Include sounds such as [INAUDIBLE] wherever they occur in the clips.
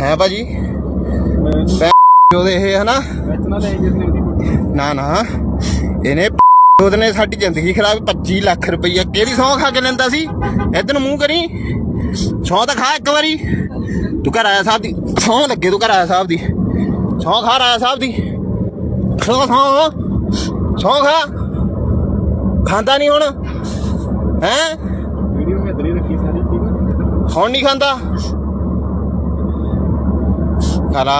ਹੈ ਭਾਜੀ? ਉਹਦੇ ਇਹ ਹਨਾ? ਨੇ ਨਾ ਨਾ ਇਹਨੇ ਉਹਦੇ ਨੇ ਸਾਡੀ ਜ਼ਿੰਦਗੀ ਖਰਾਬ 25 ਲੱਖ ਰੁਪਈਆ। ਕਿਹੜੀ ਸੌਂ ਖਾ ਕੇ ਲੈਂਦਾ ਸੀ? ਇਧਰ ਮੂੰਹ ਕਰੀ। ਸੌਂ ਤਾਂ ਖਾ ਇੱਕ ਵਾਰੀ। ਤੂੰ ਘਰ ਆਇਆ ਸਾਹਿਬ ਦੀ। ਸੌਂ ਲੱਗੇ ਤੂੰ ਘਰ ਆਇਆ ਸਾਹਿਬ ਦੀ। ਸੌਂ ਖਾ ਰਾਇਆ ਸਾਹਿਬ ਦੀ। ਸੌਂ ਸੌਂ। ਸੌਂ ਖਾ। ਖਾਂਦਾ ਨਹੀਂ ਹੁਣ। ਹੈ? ਵੀਡੀਓ ਮੈਂ ਦਰੀ ਰੱਖੀ ਸਾਰੀ ਠੀਕ ਹੁਣ ਨਹੀਂ ਖਾਂਦਾ। ਖਾਲਾ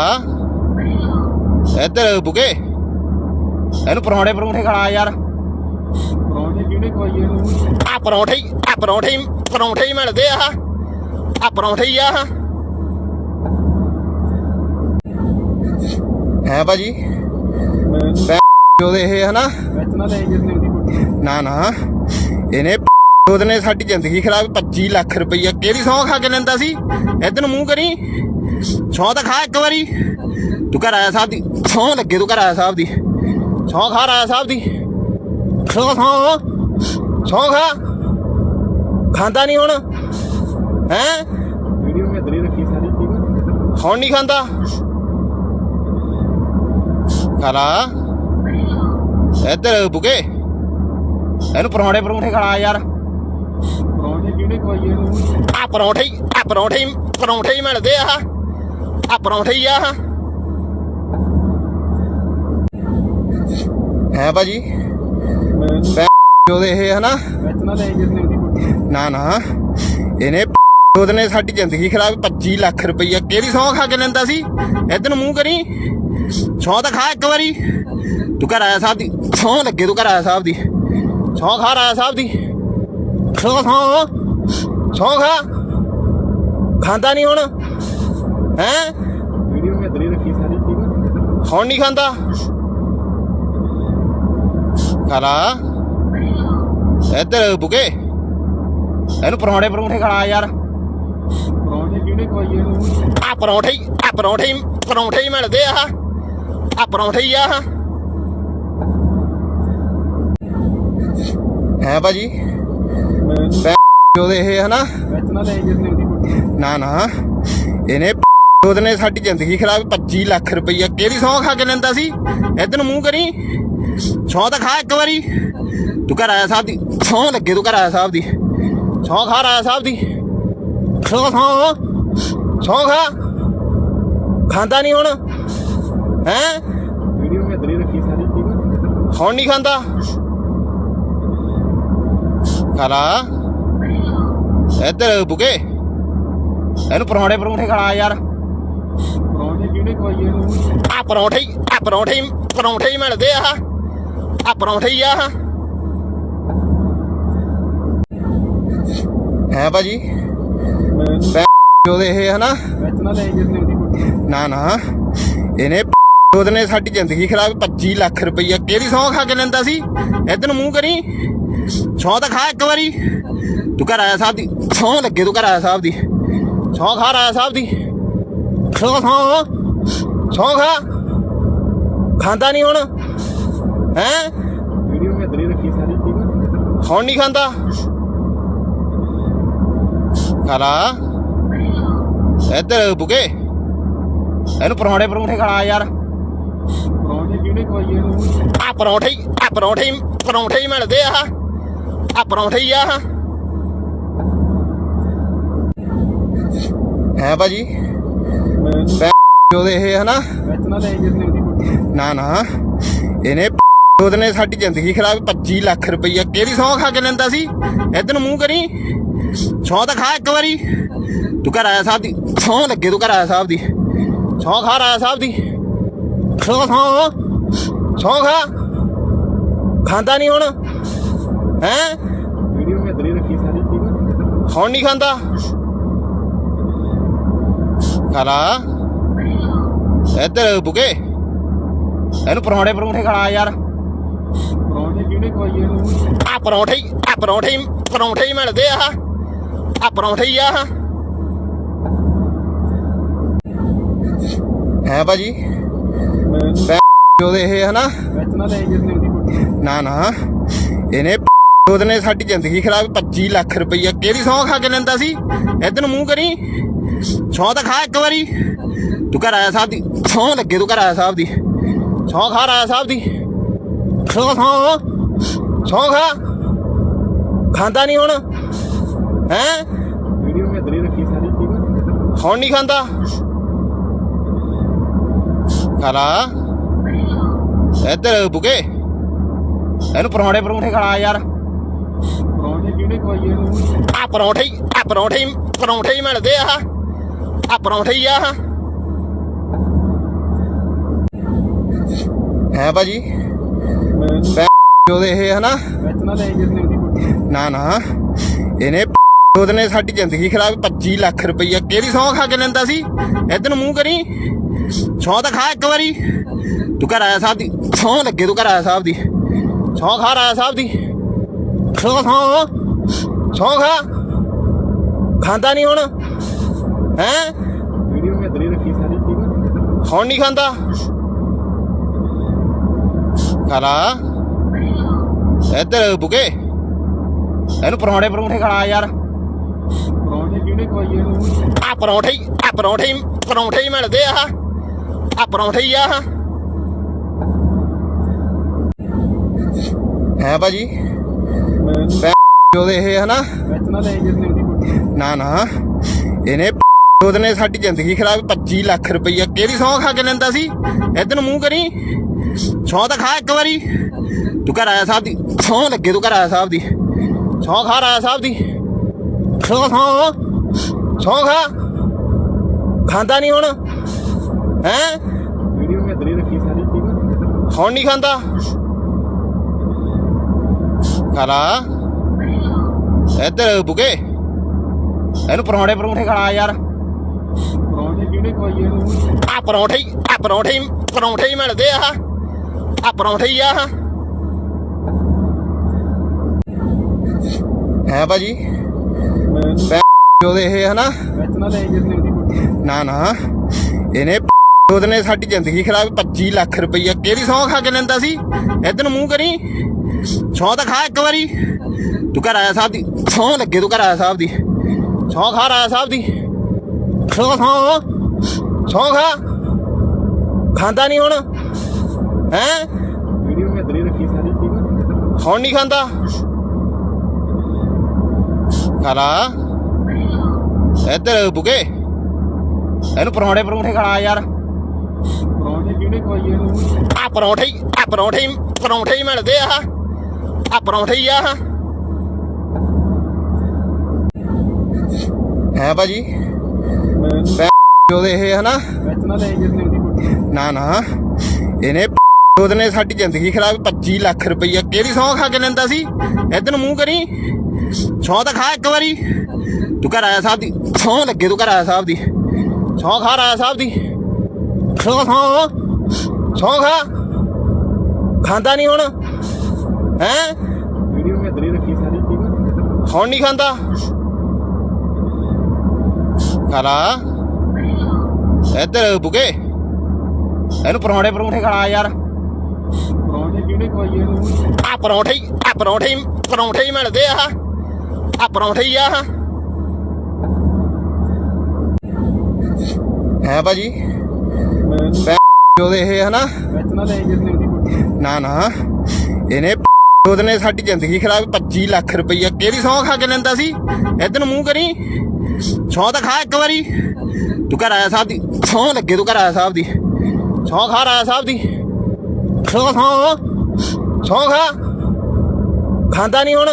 ਇੱਧਰ ਬੁਕੇ ਇਹਨੂੰ ਪਰੌਂਠੇ ਪਰੌਂਠੇ ਖਾ ਯਾਰ। ਪਰੌਂਠੇ ਕਿਹੜੇ ਖਵਾਈਏ ਇਹਨੂੰ? ਆ ਪਰੌਂਠੇ ਆ ਪਰੌਂਠੇ ਹੀ ਪਰੌਂਠੇ ਹੀ ਮਿਲਦੇ ਆ। ਆ ਪਰੌਂਠੇ ਹੀ ਆ। ਹੈ ਭਾਜੀ? ਉਹਦੇ ਇਹ ਹਨਾ? ਨਾ ਨਾ ਇਹਨੇ ਉਹਦੇ ਨੇ ਸਾਡੀ ਜ਼ਿੰਦਗੀ ਖਰਾਬ 25 ਲੱਖ ਰੁਪਈਆ। ਕਿਹੜੀ ਸੌਂ ਖਾ ਕੇ ਲੈਂਦਾ ਸੀ? ਇਧਰ ਨੂੰ ਮੂੰਹ ਕਰੀ। ਸੌਂ ਤਾਂ ਖਾ ਇੱਕ ਵਾਰੀ। ਤੂੰ ਘਰ ਆਇਆ ਸਾਹਿਬ ਦੀ। ਸੌਂ ਲੱਗੇ ਤੂੰ ਘਰ ਆਇਆ ਸਾਹਿਬ ਦੀ। ਸੌਂ ਖਾ ਰਾਇਆ ਸਾਹਿਬ ਦੀ। ਸੌਂ ਸੌਂ। ਸੌਂ ਖਾ। ਖਾਂਦਾ ਨਹੀਂ ਹੁਣ। ਹੈ? ਵੀਡੀਓ ਮੈਂ ਦਰੀ ਰੱਖੀ ਸਾਰੀ ਠੀਕ ਹੁਣ ਨਹੀਂ ਖਾਂਦਾ। ਖਾਲਾ ਇੱਧਰ ਬੁਕੇ। ਇਹਨੂੰ ਪਰੌਂਠੇ ਪਰੌਂਠੇ ਖਾ ਯਾਰ। ਪਰੌਂਠੇ ਕਿਹੜੇ ਖਵਾਈਏ ਇਹਨੂੰ? ਆ ਪਰੌਂਠੇ ਆ ਪਰੌਂਠੇ ਪਰੌਂਠੇ ਹੀ ਮਿਲਦੇ ਆ। ਆ ਪਰੌਂਠੇ ਹੀ ਆ। ਹੈ ਭਾਜੀ? ਉਹਦੇ ਇਹ ਹਨਾ? ਨਾ ਨਾ ਇਹਨੇ [LAUGHS] ਉਹਦੇ ਨੇ ਸਾਡੀ ਜ਼ਿੰਦਗੀ ਖਰਾਬ 25 ਲੱਖ ਰੁਪਈਆ। ਕਿਹੜੀ ਸੌਂ ਖਾ ਕੇ ਲੈਂਦਾ ਸੀ? ਇਧਰ ਨੂੰ ਮੂੰਹ ਕਰੀ। ਸੌਂ ਤਾਂ ਖਾ ਇੱਕ ਵਾਰੀ। ਤੂੰ ਘਰ ਆਇਆ ਸਾਹਿਬ ਦੀ। ਸੌਂ ਲੱਗੇ ਤੂੰ ਘਰ ਆਇਆ ਸਾਹਿਬ ਦੀ। ਸੌਂ ਖਾ ਰਾਇਆ ਸਾਹਿਬ ਦੀ। ਸੌਂ ਸੌਂ। ਸੌਂ ਖਾ। ਖਾਂਦਾ ਨਹੀਂ ਹੁਣ। ਹੈ? ਵੀਡੀਓ ਮੈਂ ਦਰੀ ਰੱਖੀ ਸਾਰੀ ਠੀਕ ਹੈ ਹੁਣ ਨਹੀਂ ਖਾਂਦਾ? ਖਾਲਾ ਇੱਧਰ ਬੁਕੇ। ਇਹਨੂੰ ਪਰੌਂਠੇ ਪਰੌਂਠੇ ਖਾ ਯਾਰ। ਪਰੌਂਠੇ ਕਿਹੜੇ ਖਵਾਈਏ ਇਹਨੂੰ? ਆ ਪਰੌਂਠੇ ਆ ਪਰੌਂਠੇ ਹੀ ਪਰੌਂਠੇ ਹੀ ਮਿਲਦੇ ਆ। ਆ ਪਰੌਂਠੇ ਹੀ ਆ। ਹੈ ਭਾਜੀ? ਉਹਦੇ ਇਹ ਹਨਾ? ਨਾ ਨਾ। ਇਹਨੇ ਉਹਦੇ ਨੇ ਸਾਡੀ ਜ਼ਿੰਦਗੀ ਖਰਾਬ 25 ਲੱਖ ਰੁਪਈਆ। ਕਿਹੜੀ ਸੌਂ ਖਾ ਕੇ ਲੈਂਦਾ ਸੀ? ਇਧਰ ਨੂੰ ਮੂੰਹ ਕਰੀ। ਸੌਂ ਤਾਂ ਖਾ ਇੱਕ ਵਾਰੀ। ਤੂੰ ਘਰ ਆਇਆ ਸਾਹਿਬ ਦੀ। ਸੌਂ ਲੱਗੇ ਤੂੰ ਘਰ ਆਇਆ ਸਾਹਿਬ ਦੀ। ਸੌਂ ਖਾ ਰਾਇਆ ਸਾਹਿਬ ਦੀ। ਸੌਂ ਸੌਂ। ਸੌਂ ਖਾ। ਖਾਂਦਾ ਨਹੀਂ ਹੁਣ। ਹੈ? ਵੀਡੀਓ ਮੈਂ ਦਰੀ ਰੱਖੀ ਸਾਰੀ ਠੀਕ ਹੁਣ ਨਹੀਂ ਖਾਂਦਾ। ਖਾਲਾ ਇੱਧਰ ਬੁਕੇ ਇਹਨੂੰ ਪਰੌਂਠੇ ਪਰੌਂਠੇ ਖਾ ਯਾਰ। ਪਰੌਂਠੇ ਕਿਹੜੇ ਖਵਾਈਏ ਇਹਨੂੰ? ਆ ਪਰੌਂਠੇ ਹੀ ਆ ਪਰੌਂਠੇ ਹੀ ਪਰੌਂਠੇ ਹੀ ਮਿਲਦੇ ਆ ਆ ਪਰੌਂਠੇ ਹੀ ਆ ਹੈ ਭਾਜੀ? ਉਹਦੇ ਇਹ ਹਨਾ? ਲੈ ਨੇ ਉਹਦੀ ਕੁੱਟੀ। ਨਾ ਨਾ। ਇਹਨੇ ਉਹਦੇ ਨੇ ਸਾਡੀ ਜ਼ਿੰਦਗੀ ਖਰਾਬ 25 ਲੱਖ ਰੁਪਈਆ। ਕਿਹੜੀ ਸੌਂ ਖਾ ਕੇ ਲੈਂਦਾ ਸੀ? ਇਧਰ ਨੂੰ ਮੂੰਹ ਕਰੀ। ਸੌਂ ਤਾਂ ਖਾ ਇੱਕ ਵਾਰੀ। ਤੂੰ ਘਰ ਆਇਆ ਸਾਹਿਬ ਦੀ। ਸੌਂ ਲੱਗੇ ਤੂੰ ਘਰ ਆਇਆ ਸਾਹਿਬ ਦੀ। ਸੌਂ ਖਾ ਰਾਇਆ ਸਾਹਿਬ ਦੀ। ਸੌਂ ਸੌਂ ਸੌਂ ਖਾ। ਖਾਂਦਾ ਨਹੀਂ ਹੁਣ। ਹੈ? ਵੀਡੀਓ ਮੈਂ ਦਰੀ ਰੱਖੀ ਸਾਰੀ ਠੀਕ ਹੈ ਹੁਣ ਨਹੀਂ ਖਾਂਦਾ। ਖਾਲਾ। ਇੱਧਰ ਬੁਕੇ ਇਹਨੂੰ ਪਰੌਂਠੇ ਪਰੌਂਠੇ ਖਾ ਯਾਰ। ਪਰੌਂਠੇ ਕਿਹੜੇ ਖਵਾਈਏ ਇਹਨੂੰ? ਆ ਪਰੌਂਠੇ ਆ ਪਰੌਂਠੇ ਪਰੌਂਠੇ ਹੀ ਮਿਲਦੇ ਆ। ਆ ਪਰੌਂਠੇ ਹੀ ਆ। ਹੈ ਭਾਜੀ? ਉਹਦੇ ਇਹ ਹਨਾ? ਨੇ ਨਾ ਇਹਨੇ ਉਹਦੇ ਨੇ ਸਾਡੀ ਜ਼ਿੰਦਗੀ ਖਰਾਬ 25 ਲੱਖ ਰੁਪਈਆ ਕਿਹੜੀ ਸੌਂ ਖਾ ਕੇ ਲੈਂਦਾ ਸੀ? ਇਧਰ ਮੂੰਹ ਕਰੀ। ਸੌਂ ਤਾਂ ਖਾ ਇੱਕ ਵਾਰੀ। ਤੂੰ ਘਰ ਆਇਆ ਸਾਹਿਬ ਦੀ। ਸੌਂ ਲੱਗੇ ਤੂੰ ਘਰ ਆਇਆ ਸਾਹਿਬ ਦੀ। ਸੌਂ ਖਾ ਰਾਇਆ ਸਾਹਿਬ ਦੀ। ਸੌਂ ਸੌਂ। ਸੌਂ ਖਾ। ਖਾਂਦਾ ਨਹੀਂ ਹੁਣ। ਹੈ? ਵੀਡੀਓ ਮੈਂ ਦਰੀ ਰੱਖੀ ਸਾਰੀ ਠੀਕ ਹੁਣ ਨਹੀਂ ਖਾਂਦਾ। ਖਾਲਾ ਇੱਧਰ ਬੁਕੇ ਇਹਨੂੰ ਪਰੌਂਠੇ ਪਰੌਂਠੇ ਖਾ ਯਾਰ। ਪਰੌਂਠੇ ਕਿਹੜੇ ਖਵਾਈਏ ਇਹਨੂੰ? ਆ ਪਰੌਂਠੇ ਆ ਪਰੌਂਠੇ ਹੀ ਪਰੌਂਠੇ ਹੀ ਮਿਲਦੇ ਆ। ਆ ਪਰੌਂਠੇ ਹੀ ਆ। ਹੈ ਭਾਜੀ? ਉਹਦੇ ਇਹ ਹਨਾ? ਨਾ ਨਾ ਇਹਨੇ ਉਹਦੇ ਨੇ ਸਾਡੀ ਜ਼ਿੰਦਗੀ ਖਰਾਬ 25 ਲੱਖ ਰੁਪਈਆ। ਕਿਹੜੀ ਸੌਂ ਖਾ ਕੇ ਲੈਂਦਾ ਸੀ? ਇਧਰ ਨੂੰ ਮੂੰਹ ਕਰੀ। ਸੌਂ ਤਾਂ ਖਾ ਇੱਕ ਵਾਰੀ। ਤੂੰ ਘਰ ਆਇਆ ਸਾਹਿਬ ਦੀ। ਸੌਂ ਲੱਗੇ ਤੂੰ ਘਰ ਆਇਆ ਸਾਹਿਬ ਦੀ। ਸੌਂ ਖਾ ਆਇਆ ਸਾਹਿਬ ਦੀ। ਸੌਂ ਸੌਂ। ਸੌਂ ਖਾ। ਖਾਂਦਾ ਨਹੀਂ ਹੁਣ। ਹੈ? ਵੀਡੀਓ ਮੈਂ ਹੀ ਰੱਖੀ ਸਾਰੀ ਠੀਕ ਹੁਣ ਨਹੀਂ ਖਾਂਦਾ। ਖਾਲਾ ਇੱਧਰ ਬੁਕੇ। ਇਹਨੂੰ ਪਰੌਂਠੇ ਪਰੌਂਠੇ ਖਾ ਯਾਰ। ਪਰੌਂਠੇ ਕਿਹੜੇ ਖਵਾਈਏ ਇਹਨੂੰ? ਆ ਪਰੌਂਠੇ ਆ ਪਰੌਂਠੇ ਪਰੌਂਠੇ ਹੀ ਮਿਲਦੇ ਆ। ਆ ਪਰੌਂਠੇ ਹੀ ਆ। ਹੈ ਭਾਜੀ? ਉਹਦੇ ਇਹ ਹਨਾ? ਨਾ ਨੇ ਇਹਨੇ [LAUGHS] ਉਹਦੇ ਨੇ ਸਾਡੀ ਜ਼ਿੰਦਗੀ ਖਰਾਬ 25 ਲੱਖ ਰੁਪਈਆ। ਕਿਹੜੀ ਸੌਂ ਖਾ ਕੇ ਲੈਂਦਾ ਸੀ? ਇਧਰ ਨੂੰ ਮੂੰਹ ਕਰੀ। ਸੌਂ ਤਾਂ ਖਾ ਇੱਕ ਵਾਰੀ। ਤੂੰ ਘਰ ਆਇਆ ਸਾਹਿਬ ਦੀ। ਸੌਂ ਲੱਗੇ ਤੂੰ ਘਰ ਆਇਆ ਸਾਹਿਬ ਦੀ। ਸੌਂ ਖਾ ਆਇਆ ਸਾਹਿਬ ਦੀ। ਸੌਂ ਸੌਂ। ਸੌਂ ਖਾ। ਖਾਂਦਾ ਨਹੀਂ ਹੁਣ। ਹੈ? ਵੀਡੀਓ ਮੈਂ ਇਧਰ ਹੀ ਰੱਖੀ ਸਾਰੀ ਠੀਕ ਆ? ਹੁਣ ਨਹੀਂ ਖਾਂਦਾ? ਖਾਲਾ ਇੱਧਰ ਬੁਕੇ। ਇਹਨੂੰ ਪਰੌਂਠੇ ਪਰੌਂਠੇ ਖਾ ਯਾਰ। ਪਰੌਂਠੇ ਕਿਹੜੇ ਖਵਾਈਏ ਇਹਨੂੰ? ਆ ਪਰੌਂਠੇ ਆ ਪਰੌਂਠੇ ਹੀ ਪਰੌਂਠੇ ਹੀ ਮਿਲਦੇ ਆ। ਆ ਪਰੌਂਠੇ ਹੀ ਆ। ਹੈ ਭਾਜੀ? ਉਹਦੇ ਇਹ ਹਨਾ? ਨਾ ਨਾ। ਇਹਨੇ ਉਹਦੇ ਨੇ ਸਾਡੀ ਜ਼ਿੰਦਗੀ ਖਰਾਬ 25 ਲੱਖ ਰੁਪਈਆ ਕਿਹੜੀ ਸੌਂ ਖਾ ਕੇ ਲੈਂਦਾ ਸੀ? ਇਧਰ ਨੂੰ ਮੂੰਹ ਕਰੀ। ਸੌਂ ਤਾਂ ਖਾ ਇੱਕ ਵਾਰੀ। ਤੂੰ ਘਰ ਆਇਆ ਸਾਹਿਬ ਦੀ। ਸੌਂ ਲੱਗੇ ਤੂੰ ਘਰ ਆਇਆ ਸਾਹਿਬ ਦੀ। ਸੌਂ ਖਾ ਆਇਆ ਸਾਹਿਬ ਦੀ। ਸੌਂ ਸੌਂ। ਸੌਂ ਖਾ। ਖਾਂਦਾ ਨਹੀਂ ਹੁਣ। ਹੈ? ਵੀਡੀਓ ਮੈਂ ਇਧਰ ਰੱਖੀ ਸਾਰੀ ਠੀਕ ਹੁਣ ਨਹੀਂ ਖਾਂਦਾ। ਖਾਲਾ ਇੱਧਰ ਬੁਕੇ ਇਹਨੂੰ ਪਰੌਂਠੇ ਪਰੌਂਠੇ ਖਾ ਯਾਰ। ਪਰੌਂਠੇ ਕਿਹੜੇ ਖਵਾਈਏ ਇਹਨੂੰ? ਆ ਪਰੌਂਠੇ ਹੀ ਆ ਪਰੌਂਠੇ ਹੀ ਪਰੌਂਠੇ ਹੀ ਮਿਲਦੇ ਆ। ਆ ਪਰੌਂਠੇ ਹੀ ਆ। ਹੈ ਭਾਜੀ? ਉਹਦੇ ਇਹ ਹਨਾ? ਨਾ ਨੇ ਇਹਨੇ ਉਹਦੇ ਨੇ ਸਾਡੀ ਜ਼ਿੰਦਗੀ ਖਰਾਬ 25 ਲੱਖ ਰੁਪਈਆ। ਕਿਹੜੀ ਸੌਂ ਖਾ ਕੇ ਲੈਂਦਾ ਸੀ? ਇਧਰ ਮੂੰਹ ਕਰੀ। ਸੌਂ ਤਾਂ ਖਾ ਇੱਕ ਵਾਰੀ। ਤੂੰ ਘਰ ਆਇਆ ਸਾਹਿਬ ਦੀ। ਸੌਂ ਲੱਗੇ ਤੂੰ ਘਰ ਆਇਆ ਸਾਹਿਬ ਦੀ। ਸੌਂ ਖਾ ਆਇਆ ਸਾਹਿਬ ਦੀ। ਸੌਂ ਸੌਂ ਸੌਂ ਖਾ ਖਾਂਦਾ ਨਹੀਂ ਹੁਣ ਹੈ ਵੀਡੀਓ ਮੈਂ ਹੀ ਰੱਖੀ ਸਾਰੀ ਠੀਕ ਹੁਣ ਨਹੀਂ ਖਾਂਦਾ ਖਾਲਾ ਇੱਧਰ ਬੁਕੇ ਇਹਨੂੰ ਪਰੌਂਠੇ ਪਰੌਂਠੇ ਖਾ ਯਾਰ ਪਰੌਂਠੇ ਕਿਹੜੇ ਖਵਾਈਏ ਇਹਨੂੰ ਆ ਪਰੌਂਠੇ ਆ ਪਰੌਂਠੇ ਪਰੌਂਠੇ ਹੀ ਮਿਲਦੇ ਆ ਆ ਪਰੌਂਠੇ ਹੀ ਆ। ਹੈ ਭਾਜੀ ਉਹਦੇ ਇਹ ਹਨਾ? ਵਿੱਚ ਨਾ ਨੇ। ਇਹਨੇ ਉਹਦੇ ਨੇ ਸਾਡੀ ਜ਼ਿੰਦਗੀ ਖਰਾਬ 25 ਲੱਖ ਰੁਪਈਆ। ਕਿਹੜੀ ਸੌਂ ਖਾ ਕੇ ਲੈਂਦਾ ਸੀ? ਇਧਰ ਨੂੰ ਮੂੰਹ ਕਰੀ। ਸੌਂ ਤਾਂ ਖਾ ਇੱਕ ਵਾਰੀ। ਤੂੰ ਘਰ ਆਇਆ ਸਾਹਿਬ ਦੀ। ਸੌਂ ਲੱਗੇ ਤੂੰ ਘਰ ਆਇਆ ਸਾਹਿਬ ਦੀ। ਸੌਂ ਖਾ ਆਇਆ ਸਾਹਿਬ ਦੀ। ਸੌਂ ਸੌਂ। ਸੌਂ ਖਾ। ਖਾਂਦਾ ਨਹੀਂ ਹੁਣ। ਹੈ? ਵੀਡੀਓ ਮੈਂ ਇਧਰ ਹੀ ਰੱਖੀ ਸਾਰੀ ਠੀਕ ਹੁਣ ਨਹੀਂ ਖਾਂਦਾ। ਖਾਲਾ ਇੱਧਰ ਬੁਕੇ ਇਹਨੂੰ ਪਰੌਂਠੇ ਪਰੌਂਠੇ ਖਾ ਯਾਰ। ਪਰੌਂਠੇ ਕਿਹੜੇ ਖਵਾਈਏ ਇਹਨੂੰ? ਆ ਪਰੌਂਠੇ ਆ ਪਰੌਂਠੇ ਪਰੌਂਠੇ ਹੀ ਮਿਲਦੇ ਆ। ਆ ਪਰੌਂਠੇ ਹੀ ਆ। ਹੈ ਭਾਜੀ? ਮੈਂ ਉਹਦੇ ਇਹ ਹਨਾ ਨਾ। ਨੇ ਨਾ ਨਾ। ਇਹਨੇ ਉਹਦੇ ਨੇ ਸਾਡੀ ਜ਼ਿੰਦਗੀ ਖਰਾਬ 25 ਲੱਖ ਰੁਪਈਆ। ਕਿਹੜੀ ਸੌਂ ਖਾ ਕੇ ਲੈਂਦਾ ਸੀ? ਇਧਰ ਨੂੰ ਮੂੰਹ ਕਰੀ। ਸੌਂ ਤਾਂ ਖਾ ਇੱਕ ਵਾਰੀ। ਤੂੰ ਘਰ ਆਇਆ ਸਾਹਿਬ ਦੀ। ਸੌਂ ਲੱਗੇ ਤੂੰ ਘਰ ਆਇਆ ਸਾਹਿਬ ਦੀ। ਸੌਂ ਖਾ ਆਇਆ ਸਾਹਿਬ ਦੀ। ਸੌਂ ਸੌਂ ਸੌਂ ਖਾ। ਖਾਂਦਾ ਨਹੀਂ ਹੁਣ।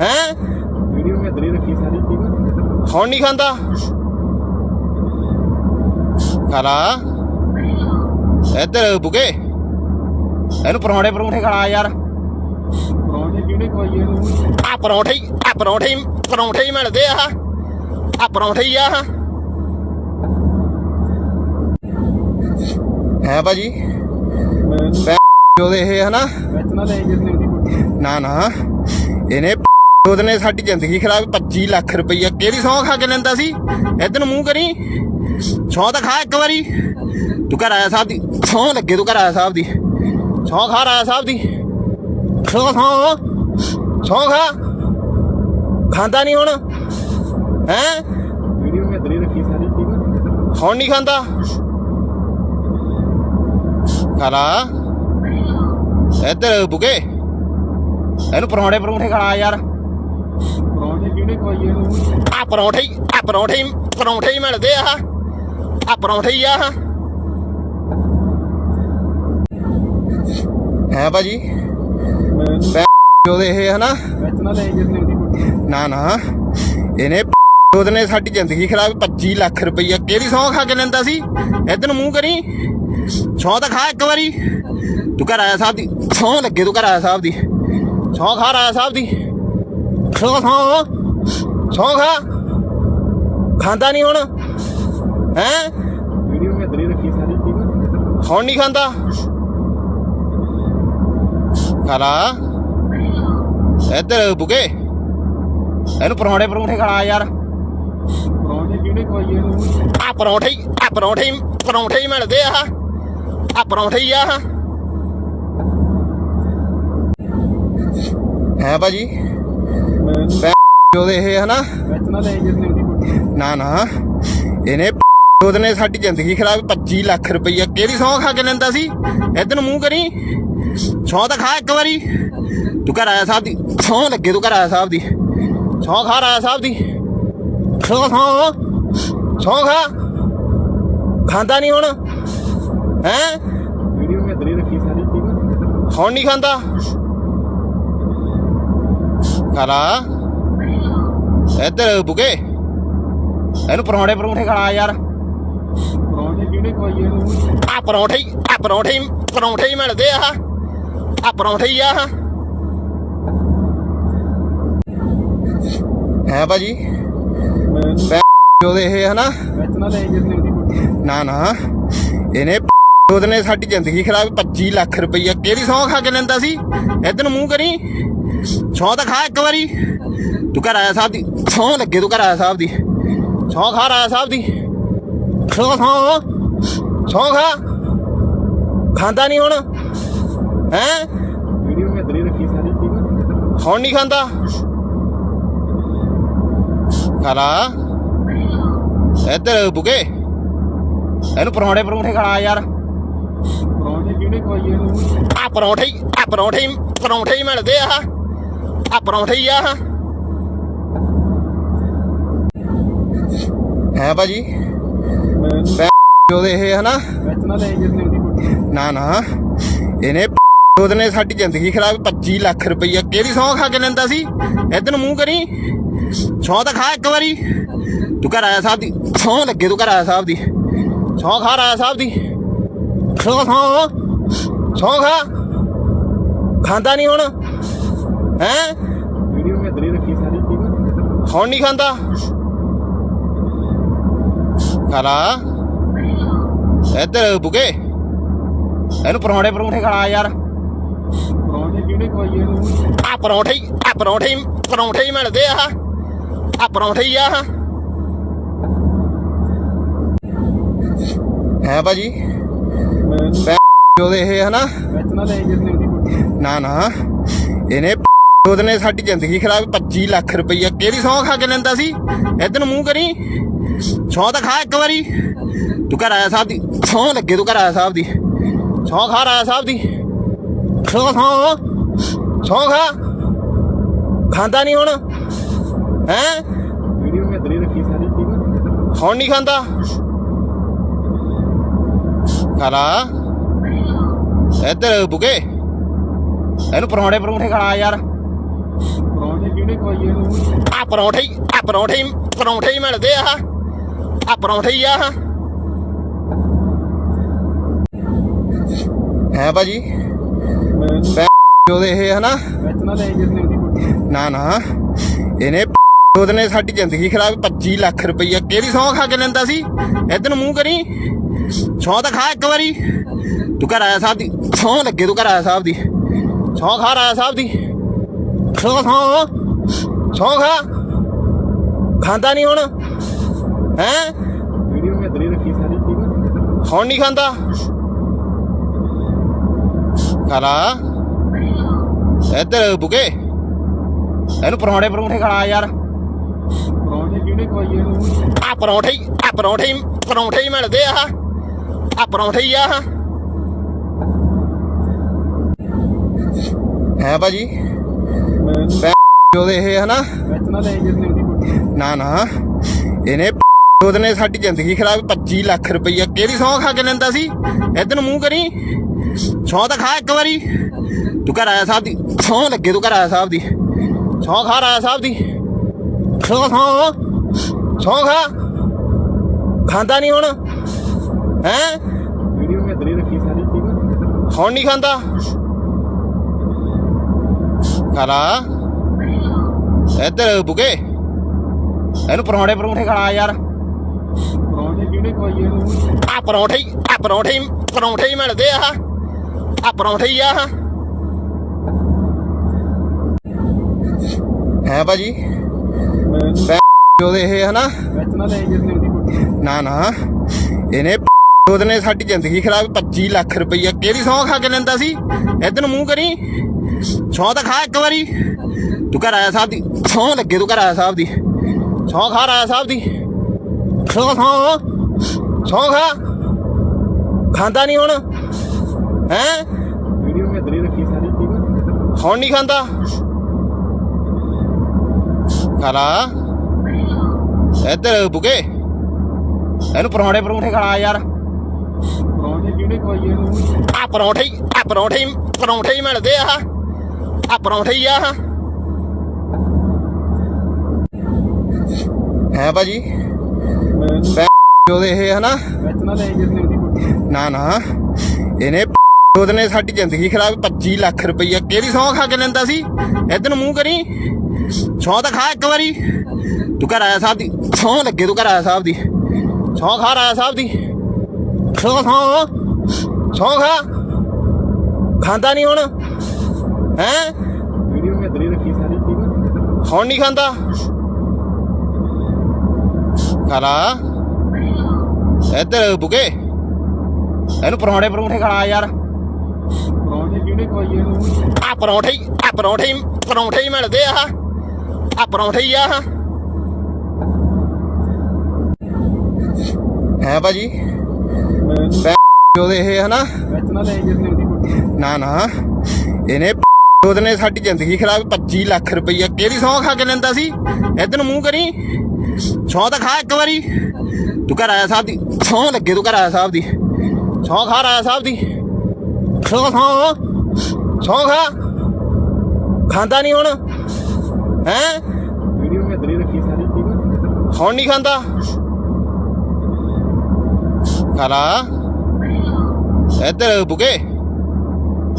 ਹੈ? ਵੀਡੀਓ ਮੈਂ ਇਧਰ ਹੀ ਰੱਖੀ ਸਾਰੀ ਠੀਕ ਆ ਹੁਣ ਨਹੀਂ ਖਾਂਦਾ। ਖਾਲਾ ਇੱਧਰ ਬੁਕੇ। ਇਹਨੂੰ ਪਰੌਂਠੇ ਪਰੌਂਠੇ ਖਾ ਯਾਰ। ਪਰੌਂਠੇ ਕਿਹੜੇ ਖਵਾਈਏ ਇਹਨੂੰ? ਆ ਪਰੌਂਠੇ ਆ ਪਰੌਂਠੇ ਪਰੌਂਠੇ ਹੀ ਮਿਲਦੇ ਆ। ਆ ਪਰੌਂਠੇ ਹੀ ਆ। ਆਹ। ਹੈ ਭਾਜੀ? ਉਹਦੇ ਇਹ ਹਨਾ? ਨਾ ਨੇ ਇਹਨੇ [LAUGHS] ਉਹਦੇ ਨੇ ਸਾਡੀ ਜ਼ਿੰਦਗੀ ਖਰਾਬ 25 ਲੱਖ ਰੁਪਈਆ। ਕਿਹੜੀ ਸੌਂ ਖਾ ਕੇ ਲੈਂਦਾ ਸੀ? ਇਧਰ ਨੂੰ ਮੂੰਹ ਕਰੀ। ਸੌਂ ਤਾਂ ਖਾ ਇੱਕ ਵਾਰੀ। ਤੂੰ ਘਰ ਆਇਆ ਸਾਹਿਬ ਦੀ। ਸੌਂ ਲੱਗੇ ਤੂੰ ਘਰ ਆਇਆ ਸਾਹਿਬ ਦੀ। ਸੌਂ ਖਾ ਆਇਆ ਸਾਹਿਬ ਦੀ। ਸੌਂ ਸੌਂ। ਸੌਂ ਖਾ। ਖਾਂਦਾ ਨਹੀਂ ਹੁਣ। ਹੈ ਵੀਡੀਓ ਮੈਂ ਇੱਧਰ ਹੀ ਰੱਖੀ ਸਾਰੀ ਠੀਕ ਆ ਹੁਣ ਨਹੀਂ ਖਾਂਦਾ? ਖਾਲਾ ਇੱਧਰ ਬੁਗੇ। ਇਹਨੂੰ ਪਰੌਂਠੇ ਪਰੌਂਠੇ ਖਾ ਯਾਰ। ਪਰੌਂਠੇ ਕਿਹੜੇ ਖਵਾਈਏ ਇਹਨੂੰ? ਆ ਪਰੌਂਠੇ ਹੀ ਆ ਪਰੌਂਠੇ ਹੀ ਪਰੌਂਠੇ ਹੀ ਮਿਲਦੇ ਆ। ਆ ਪਰੌਂਠੇ ਹੀ ਆ। ਹੈ ਭਾਜੀ? ਉਹਦੇ ਇਹ ਹਨਾ? ਨਾ ਨਾ ਇਹਨੇ ਉਹਦੇ ਨੇ ਸਾਡੀ ਜ਼ਿੰਦਗੀ ਖਰਾਬ 25 ਲੱਖ ਰੁਪਈਆ ਕਿਹੜੀ ਸੌਂ ਖਾ ਕੇ ਲੈਂਦਾ ਸੀ? ਇਧਰ ਨੂੰ ਮੂੰਹ ਕਰੀ। ਸੌਂ ਤਾਂ ਖਾ ਇੱਕ ਵਾਰੀ। ਤੂੰ ਘਰ ਆਇਆ ਸਾਹਿਬ ਦੀ। ਸੌਂ ਲੱਗੇ ਤੂੰ ਘਰ ਆਇਆ ਸਾਹਿਬ ਦੀ। ਸੌਂ ਖਾ ਰਾਇਆ ਸਾਹਿਬ ਦੀ। ਸੌਂ ਸੌਂ। ਸੌਂ ਖਾ। ਖਾਂਦਾ ਨਹੀਂ ਹੁਣ। ਹੈ? ਵੀਡੀਓ ਮੈਂ ਇੱਧਰ ਰੱਖੀ ਸਾਰੀ ਠੀਕ ਹੁਣ ਨਹੀਂ ਖਾਂਦਾ। ਖਾਲਾ ਇੱਧਰ ਬੁਗੇ। ਇਹਨੂੰ ਪਰੌਂਠੇ ਪਰੌਂਠੇ ਖਾ ਯਾਰ। ਪਰੌਂਠੇ ਕਿਹੜੇ ਖਵਾਈਏ ਇਹਨੂੰ? ਆ ਪਰੌਂਠੇ ਹੀ ਆ ਪਰੌਂਠੇ ਹੀ ਪਰੌਂਠੇ ਹੀ ਮਿਲਦੇ ਆ। ਆ ਪਰੌਂਠੇ ਹੀ ਆ। ਹੈ ਭਾਜੀ? ਉਹਦੇ ਇਹ ਹਨਾ? ਨਾ ਨੇ ਇਹਨੇ ਉਹਦੇ ਨੇ ਸਾਡੀ ਜ਼ਿੰਦਗੀ ਖਰਾਬ 25 ਲੱਖ ਰੁਪਈਆ। ਕਿਹੜੀ ਸੌਂ ਖਾ ਕੇ ਲੈਂਦਾ ਸੀ? ਇਧਰ ਮੂੰਹ ਕਰੀ। ਸੌਂ ਤਾਂ ਖਾ ਇੱਕ ਵਾਰੀ। ਤੂੰ ਘਰ ਆਇਆ ਸਾਹਿਬ ਦੀ। ਸੌਂ ਲੱਗੇ ਤੂੰ ਘਰ ਆਇਆ ਸਾਹਿਬ ਦੀ। ਸੌਂ ਖਾ ਰਾਇਆ ਸਾਹਿਬ ਦੀ। ਸੌਂ ਸੌਂ ਸੌਂ ਖਾ ਖਾਂਦਾ ਨਹੀਂ ਹੁਣ ਹੈ ਵੀਡੀਓ ਮੈਂ ਹੀ ਰੱਖੀ ਸਾਰੀ ਠੀਕ ਹੁਣ ਨਹੀਂ ਖਾਂਦਾ ਖਾਲਾ ਇੱਧਰ ਬੁਗੇ ਇਹਨੂੰ ਪਰੌਂਠੇ ਪਰੌਂਠੇ ਖਾ ਯਾਰ ਪਰੌਂਠੇ ਕਿਹੜੇ ਖਵਾਈਏ ਇਹਨੂੰ ਆ ਪਰੌਂਠੇ ਆ ਪਰੌਂਠੇ ਪਰੌਂਠੇ ਹੀ ਮਿਲਦੇ ਆ ਆ ਪਰੌਂਠੇ ਹੀ ਆ ਹੈ ਭਾਜੀ ਉਹਦੇ ਇਹ ਹਨਾ? ਵਿੱਚ ਨਾ ਨੇ। ਇਹਨੇ ਉਹਦੇ ਨੇ ਸਾਡੀ ਜ਼ਿੰਦਗੀ ਖਰਾਬ 25 ਲੱਖ ਰੁਪਈਆ। ਕਿਹੜੀ ਸੌਂ ਖਾ ਕੇ ਲੈਂਦਾ ਸੀ? ਇਧਰ ਨੂੰ ਮੂੰਹ ਕਰੀ। ਸੌਂ ਤਾਂ ਖਾ ਇੱਕ ਵਾਰੀ। ਤੂੰ ਘਰ ਆਇਆ ਸਾਹਿਬ ਦੀ। ਸੌਂ ਲੱਗੇ ਤੂੰ ਘਰ ਆਇਆ ਸਾਹਿਬ ਦੀ। ਸੌਂ ਖਾ ਰਾਇਆ ਸਾਹਿਬ ਦੀ। ਸੌਂ ਸੌਂ। ਸੌਂ ਖਾ। ਖਾਂਦਾ ਨਹੀਂ ਹੁਣ। ਹੈ? ਵੀਡੀਓ ਮੈਂ ਇੱਧਰ ਹੀ ਰੱਖੀ ਸਾਰੀ ਠੀਕ ਹੁਣ ਨਹੀਂ ਖਾਂਦਾ। ਖਾਲਾ ਇੱਧਰ ਬੁਗੇ ਇਹਨੂੰ ਪਰੌਂਠੇ ਪਰੌਂਠੇ ਖਾ ਯਾਰ। ਪਰੌਂਠੇ ਕਿਹੜੇ ਖਵਾਈਏ ਇਹਨੂੰ? ਆ ਪਰੌਂਠੇ ਆ ਪਰੌਂਠੇ ਪਰੌਂਠੇ ਹੀ ਮਿਲਦੇ ਆ। ਆ ਪਰੌਂਠੇ ਹੀ ਆ। ਹੈ ਭਾਜੀ? ਉਹਦੇ ਇਹ ਹਨਾ। ਨਾ ਨੇ ਨਾ ਨਾ। ਇਹਨੇ ਉਹਦੇ ਨੇ ਸਾਡੀ ਜ਼ਿੰਦਗੀ ਖਰਾਬ 25 ਲੱਖ ਰੁਪਈਆ। ਕਿਹੜੀ ਸੌਂ ਖਾ ਕੇ ਲੈਂਦਾ ਸੀ? ਇਧਰ ਨੂੰ ਮੂੰਹ ਕਰੀ। ਸੌਂ ਤਾਂ ਖਾ ਇੱਕ ਵਾਰੀ। ਤੂੰ ਘਰ ਆਇਆ ਸਾਹਿਬ ਦੀ। ਸੌਂ ਲੱਗੇ ਤੂੰ ਘਰ ਆਇਆ ਸਾਹਿਬ ਦੀ। ਸੌਂ ਖਾ ਰਾਇਆ ਸਾਹਿਬ ਦੀ। ਸੌਂ ਸੌਂ। ਸੌਂ ਖਾ। ਖਾਂਦਾ ਨਹੀਂ ਹੁਣ। ਹੈ? ਵੀਡੀਓ ਮੈਂ ਇੱਧਰ ਹੀ ਰੱਖੀ ਸਾਰੀ ਠੀਕ ਆ ਹੁਣ ਨਹੀਂ ਖਾਂਦਾ। ਖਾਲਾ ਇੱਧਰ ਬੁਗੇ ਇਹਨੂੰ ਪਰੌਂਠੇ ਪਰੌਂਠੇ ਖਾ ਯਾਰ। ਪਰੌਂਠੇ ਕਿਹੜੇ ਖਵਾਈਏ ਇਹਨੂੰ? ਆ ਪਰੌਂਠੇ ਆ ਪਰੌਂਠੇ ਪਰੌਂਠੇ ਹੀ ਮਿਲਦੇ ਆ। ਆ ਪਰੌਂਠੇ ਹੀ ਆ। ਹੈ ਭਾਜੀ? ਉਹਦੇ ਇਹ ਹਨਾ? ਨਾ ਨੇ ਇਹਨੇ ਉਹਦੇ ਨੇ ਸਾਡੀ ਜ਼ਿੰਦਗੀ ਖਰਾਬ 25 ਲੱਖ ਰੁਪਈਆ। ਕਿਹੜੀ ਸੌਂ ਖਾ ਕੇ ਲੈਂਦਾ ਸੀ? ਇਧਰ ਨੂੰ ਮੂੰਹ ਕਰੀ। ਸੌਂ ਤਾਂ ਖਾ ਇੱਕ ਵਾਰੀ। ਤੂੰ ਘਰ ਆਇਆ ਸਾਹਿਬ ਦੀ। ਸੌਂ ਲੱਗੇ ਤੂੰ ਘਰ ਆਇਆ ਸਾਹਿਬ ਦੀ। ਸੌਂ ਖਾ ਰਾਇਆ ਸਾਹਿਬ ਦੀ। ਸੌਂ ਸੌਂ। ਸੌਂ ਖਾ। ਖਾਂਦਾ ਨਹੀਂ ਹੁਣ। ਹੈ ਵੀਡੀਓ ਮੈਂ ਇੱਧਰ ਹੀ ਰੱਖੀ ਸਾਰੀ ਠੀਕ ਆ ਹੁਣ ਨਹੀਂ ਖਾਂਦਾ? ਖਾਲਾ ਇੱਧਰ ਬੁਗੇ। ਇਹਨੂੰ ਪਰੌਂਠੇ ਪਰੌਂਠੇ ਖਾ ਯਾਰ। ਪਰੌਂਠੇ ਕਿਹੜੇ ਖਵਾਈਏ ਇਹਨੂੰ? ਆ ਪਰੌਂਠੇ ਹੀ ਆ ਪਰੌਂਠੇ ਹੀ ਪਰੌਂਠੇ ਹੀ ਮਿਲਦੇ ਆ। ਆ ਪਰੌਂਠੇ ਹੀ ਆ। ਹੈ ਭਾਜੀ? ਉਹਦੇ ਇਹ ਹਨਾ? ਨਾ ਨਾ ਇਹਨੇ ਉਹਦੇ ਨੇ ਸਾਡੀ ਜ਼ਿੰਦਗੀ ਖਰਾਬ 25 ਲੱਖ ਰੁਪਈਆ ਕਿਹੜੀ ਸੌਂ ਖਾ ਕੇ ਲੈਂਦਾ ਸੀ? ਇਧਰ ਨੂੰ ਮੂੰਹ ਕਰੀ। ਸੌਂ ਤਾਂ ਖਾ ਇੱਕ ਵਾਰੀ। ਤੂੰ ਘਰ ਆਇਆ ਸਾਹਿਬ ਦੀ। ਸੌਂ ਲੱਗੇ ਤੂੰ ਘਰ ਆਇਆ ਸਾਹਿਬ ਦੀ। ਸੌਂ ਖਾ ਰਾਇਆ ਸਾਹਿਬ ਦੀ। ਸੌਂ ਸੌਂ। ਸੌਂ ਖਾ। ਖਾਂਦਾ ਨਹੀਂ ਹੁਣ। ਹੈ? ਵੀਡੀਓ ਮੈਂ ਇੱਧਰ ਰੱਖੀ ਸਾਰੀ ਠੀਕ ਹੁਣ ਨਹੀਂ ਖਾਂਦਾ। ਖਾਲਾ ਇੱਧਰ ਬੁਕੇ ਇਹਨੂੰ ਪਰੌਂਠੇ ਪਰੌਂਠੇ ਖਾ ਯਾਰ ਪਰੌਂਠੇ ਪਰੌਂਠੇ ਕਿਹੜੇ ਖਵਾਈਏ ਇਹਨੂੰ ਆ ਪਰੌਂਠੇ ਹੀ ਆ ਪਰੌਂਠੇ ਹੀ ਪਰੌਂਠੇ ਹੀ ਮਿਲਦੇ ਆ। ਆ ਪਰੌਂਠੇ ਹੀ ਆ। ਹੈ ਭਾਜੀ? ਉਹਦੇ ਇਹ ਹਨਾ? ਨਾ ਨੇ ਇਹਨੇ ਉਹਦੇ ਨੇ ਸਾਡੀ ਜ਼ਿੰਦਗੀ ਖਰਾਬ 25 ਲੱਖ ਰੁਪਈਆ। ਕਿਹੜੀ ਸੌਂ ਖਾ ਕੇ ਲੈਂਦਾ ਸੀ? ਇਧਰ ਮੂੰਹ ਕਰੀ। ਸੌਂ ਤਾਂ ਖਾ ਇੱਕ ਵਾਰੀ। ਤੂੰ ਘਰ ਆਇਆ ਸਾਹਿਬ ਦੀ। ਸੌਂ ਲੱਗੇ ਤੂੰ ਘਰ ਆਇਆ ਸਾਹਿਬ ਦੀ। ਸੌਂ ਖਾ ਰਾਇਆ ਸਾਹਿਬ ਦੀ। ਸੌਂ ਸੌਂ ਸੌਂ ਖਾ ਖਾਂਦਾ ਨਹੀਂ ਹੁਣ? ਹੈ? ਵੀਡੀਓ ਮੈਂ ਹੀ ਰੱਖੀ ਸਾਰੀ ਠੀਕ ਹੁਣ ਨਹੀਂ ਖਾਂਦਾ? ਖਾਲਾ ਇੱਧਰ ਬੁਕੇ ਇਹਨੂੰ ਪਰੌਂਠੇ ਪਰੌਂਠੇ ਖਾਣਾ ਯਾਰ। ਪਰੌਂਠੇ ਕਿਹੜੇ ਖਵਾਈਏ ਇਹਨੂੰ? ਆ ਪਰੌਂਠੇ ਆ ਪਰੌਂਠੇ ਪਰੌਂਠੇ ਹੀ ਮਿਲਦੇ ਆ। ਆ ਪਰੌਂਠੇ ਹੀ ਆ। ਹੈ ਭਾਜੀ? ਉਹਦੇ ਇਹ ਹਨਾ। ਵਿੱਚ ਨਾ ਨੇ ਇਹਨੇ [LAUGHS] ਉਹਦੇ ਨੇ ਸਾਡੀ ਜ਼ਿੰਦਗੀ ਖਰਾਬ 25 ਲੱਖ ਰੁਪਈਆ। ਕਿਹੜੀ ਸੌਂ ਖਾ ਕੇ ਲੈਂਦਾ ਸੀ? ਇਧਰ ਨੂੰ ਮੂੰਹ ਕਰੀ। ਸੌਂ ਤਾਂ ਖਾ ਇੱਕ ਵਾਰੀ। ਤੂੰ ਘਰ ਆਇਆ ਸਾਹਿਬ ਦੀ। ਸੌਂ ਲੱਗੇ ਤੂੰ ਘਰ ਆਇਆ ਸਾਹਿਬ ਦੀ। ਸੌਂ ਖਾ ਰਾਇਆ ਸਾਹਿਬ ਦੀ। ਸੌਂ ਸੌਂ। ਸੌਂ ਖਾ। ਖਾਂਦਾ ਨਹੀਂ ਹੁਣ। ਹੈ? ਵੀਡੀਓ ਮੈਂ ਇੱਧਰ ਹੀ ਰੱਖੀ ਸਾਰੀ ਠੀਕ ਹੁਣ ਨਹੀਂ ਖਾਂਦਾ। ਖਾਲਾ ਇੱਧਰ ਬੁਕੇ ਇਹਨੂੰ ਪਰੌਂਠੇ ਪਰੌਂਠੇ ਖਾਣਾ ਯਾਰ। ਪਰੌਂਠੇ ਕਿਹੜੇ ਖਵਾਈਏ ਇਹਨੂੰ? ਆ ਪਰੌਂਠੇ ਆ ਪਰੌਂਠੇ ਹੀ ਪਰੌਂਠੇ ਹੀ ਮਿਲਦੇ ਆ। ਆ ਪਰੌਂਠੇ ਹੀ ਆ। ਹੈ ਭਾਜੀ? ਉਹਦੇ ਇਹ ਹਨਾ? ਨਾ ਨੇ ਇਹਨੇ ਉਹਦੇ ਨੇ ਸਾਡੀ ਜ਼ਿੰਦਗੀ ਖਰਾਬ 25 ਲੱਖ ਰੁਪਈਆ। ਕਿਹੜੀ ਸੌਂ ਖਾ ਕੇ ਲੈਂਦਾ ਸੀ? ਇਧਰ ਮੂੰਹ ਕਰੀ। ਸੌਂ ਤਾਂ ਖਾ ਇੱਕ ਵਾਰੀ। ਤੂੰ ਘਰ ਆਇਆ ਸਾਹਿਬ ਦੀ ਸੌਂ ਲੱਗੇ ਤੂੰ ਘਰ ਆਇਆ ਸਾਹਿਬ ਦੀ। ਸੌਂ ਖਾ ਰਾਇਆ ਸਾਹਿਬ ਦੀ। ਸੌਂ ਸੌਂ। ਸੌਂ ਖਾ। ਖਾਂਦਾ ਨਹੀਂ ਹੁਣ। ਹੈ? ਵੀਡੀਓ ਮੈਂ ਰੱਖੀ ਸਾਰੀ ਹੁਣ ਨਹੀਂ ਖਾਂਦਾ। ਖਾਲਾ। ਇੱਧਰ ਬੁਕੇ ਇਹਨੂੰ ਪਰੌਂਠੇ ਪਰੌਂਠੇ ਖਾਣਾ ਯਾਰ। ਪਰੌਂਠੇ ਕਿਹੜੇ ਖਵਾਈਏ ਆ ਪਰੌਂਠੇ ਆ ਪਰੌਂਠੇ ਪਰੌਂਠੇ ਹੀ ਮਿਲਦੇ ਆ। ਆ ਪਰੌਂਠੇ ਹੀ ਆ। ਹੈ ਭਾਜੀ? ਉਹਦੇ ਇਹ ਹਨਾ? ਨਾ ਨੇ ਇਹਨੇ ਉਹਦੇ ਨੇ ਸਾਡੀ ਜ਼ਿੰਦਗੀ ਖਰਾਬ 25 ਲੱਖ ਰੁਪਈਆ ਕਿਹੜੀ ਸੌਂ ਖਾ ਕੇ ਲੈਂਦਾ ਸੀ? ਇਧਰ ਨੂੰ ਮੂੰਹ ਕਰੀ। ਸੌਂ ਤਾਂ ਖਾ ਇੱਕ ਵਾਰੀ। ਤੂੰ ਘਰ ਆਇਆ ਸਾਹਿਬ ਦੀ। ਸੌਂ ਲੱਗੇ ਤੂੰ ਘਰ ਆਇਆ ਸਾਹਿਬ ਦੀ। ਸੌਂ ਖਾ ਰਾਇਆ ਸਾਹਿਬ ਦੀ। ਸੌਂ ਸੌਂ। ਸੌਂ ਖਾ। ਖਾਂਦਾ ਨਹੀਂ ਹੁਣ। ਹੈ? ਵੀਡੀਓ ਮੈਂ ਹੀ ਰੱਖੀ ਸਾਰੀ ਠੀਕ ਹੁਣ ਨਹੀਂ ਖਾਂਦਾ? ਖਾਲਾ ਇੱਧਰ ਬੁਕੇ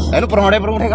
ਇਹਨੂੰ ਪਰੌਂਠੇ ਪਰੌਂਠੇ